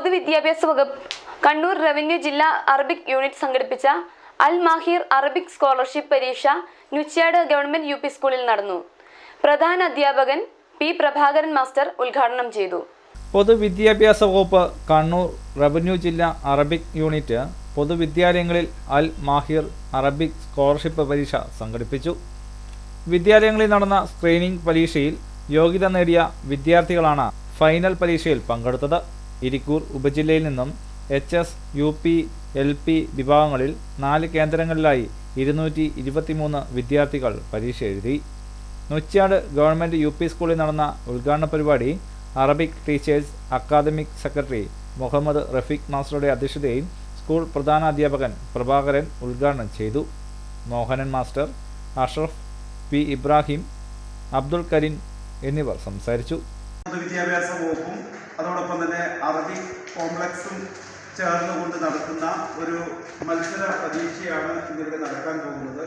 പൊതുവിദ്യാഭ്യാസ വകുപ്പ് കണ്ണൂർ റവന്യൂ ജില്ലാ അറബിക് യൂണിറ്റ് സംഘടിപ്പിച്ച അൽ മാഹിർ അറബിക് സ്കോളർഷിപ്പ് പരീക്ഷ നുച്യാട് ഗവൺമെന്റ് യു സ്കൂളിൽ നടന്നു. പ്രധാന അധ്യാപകൻ പി പ്രഭാകരൻ മാസ്റ്റർ ഉദ്ഘാടനം ചെയ്തു. പൊതുവിദ്യാഭ്യാസ വകുപ്പ് കണ്ണൂർ റവന്യൂ ജില്ലാ അറബിക് യൂണിറ്റ് പൊതുവിദ്യാലയങ്ങളിൽ അൽ മാഹിർ അറബിക് സ്കോളർഷിപ്പ് പരീക്ഷ സംഘടിപ്പിച്ചു. വിദ്യാലയങ്ങളിൽ നടന്ന സ്ക്രീനിംഗ് പരീക്ഷയിൽ യോഗ്യത നേടിയ വിദ്യാർത്ഥികളാണ് ഫൈനൽ പരീക്ഷയിൽ പങ്കെടുത്തത്. ഇരിക്കൂർ ഉപജില്ലയിൽ നിന്നും H S U P L P വിഭാഗങ്ങളിൽ നാല് കേന്ദ്രങ്ങളിലായി ഇരുന്നൂറ്റി ഇരുപത്തിമൂന്ന് വിദ്യാർത്ഥികൾ പരീക്ഷ എഴുതി. നുച്ചാട് ഗവൺമെന്റ് യു പി സ്കൂളിൽ നടന്ന ഉദ്ഘാടന പരിപാടി Arabic teachers academic secretary Muhammad Rafeeq മാസ്റ്ററുടെ അധ്യക്ഷതയിൽ സ്കൂൾ പ്രധാനാധ്യാപകൻ പ്രഭാകരൻ ഉദ്ഘാടനം ചെയ്തു. മോഹനൻ മാസ്റ്റർ അഷ്റഫ് പി ഇബ്രാഹിം അബ്ദുൾ കരീം എന്നിവർ സംസാരിച്ചു. വിദ്യാഭ്യാസ വകുപ്പും അതോടൊപ്പം തന്നെ അറബി കോംപ്ലക്സും ചേർന്നുകൊണ്ട് നടത്തുന്ന ഒരു മത്സര പരീക്ഷയാണ് ഇന്നിവിടെ നടക്കാൻ പോകുന്നത്.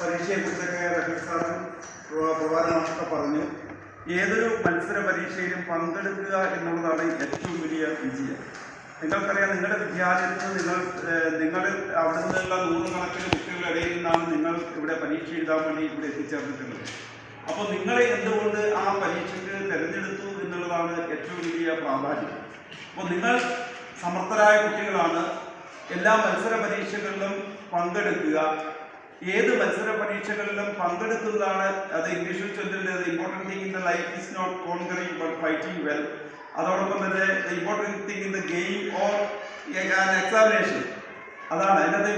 പരീക്ഷയെക്കുറിച്ചൊക്കെ റഫീഖ് സാറും പ്രഭാതമാഷൊക്കെ പറഞ്ഞു. ഏതൊരു മത്സര പരീക്ഷയിലും പങ്കെടുക്കുക എന്നുള്ളതാണ് ഏറ്റവും വലിയ വിജയം. നിങ്ങൾക്കറിയാം നിങ്ങളുടെ വിദ്യാലയത്തിൽ നിങ്ങൾ നിങ്ങൾ അവിടെ നിന്നുള്ള നൂറുകണക്കിന് കുട്ടികളുടെ ഇടയിൽ നിന്നാണ് നിങ്ങൾ ഇവിടെ പരീക്ഷ എഴുതാൻ വേണ്ടി ഇവിടെ എത്തിച്ചേർന്നിട്ടുള്ളത്. അപ്പോൾ നിങ്ങളെ എന്തുകൊണ്ട് ആ പരീക്ഷയ്ക്ക് തിരഞ്ഞെടുത്തു ഏറ്റവും വലിയ പ്രാധാന്യം അപ്പോൾ നിങ്ങൾ സമർത്ഥരായ കുട്ടികളാണ്. എല്ലാ മത്സര പരീക്ഷകളിലും പങ്കെടുക്കുക. ഏത് മത്സര പരീക്ഷകളിലും പങ്കെടുക്കുന്നതാണ് അത് ഇംഗ്ലീഷിൽ ചൊല്ലുന്നത്. Important thing in the life is not conquering but fighting well അതോടൊപ്പം തന്നെ the important thing in the game or examination അതാണ് അതിനകത്ത്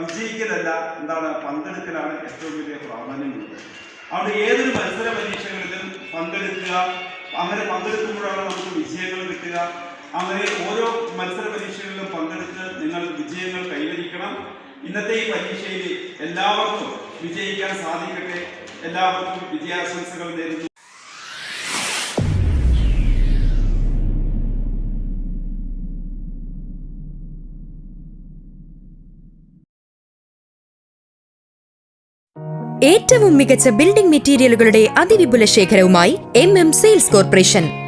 വിജയിക്കലല്ല എന്താണ് പങ്കെടുക്കലാണ് ഏറ്റവും വലിയ പ്രാധാന്യമുള്ളത് അതുകൊണ്ട് ഏതൊരു മത്സര പരീക്ഷകളിലും പങ്കെടുക്കുക. അങ്ങനെ പങ്കെടുക്കുമ്പോഴാണ് നമുക്ക് വിജയങ്ങൾ കിട്ടുക. അങ്ങനെ ഓരോ മത്സര പരീക്ഷകളിലും പങ്കെടുത്ത് നിങ്ങൾ വിജയങ്ങൾ കൈവരിക്കണം. ഇന്നത്തെ ഈ പരീക്ഷയിൽ എല്ലാവർക്കും വിജയിക്കാൻ സാധിക്കട്ടെ. എല്ലാവർക്കും വിജയാശംസകൾ നേരുന്നു. ഏറ്റവും മികച്ച ബിൽഡിംഗ് മെറ്റീരിയലുകളുടെ അതിവിപുല ശേഖരവുമായി എം എം സെയിൽസ് കോർപ്പറേഷൻ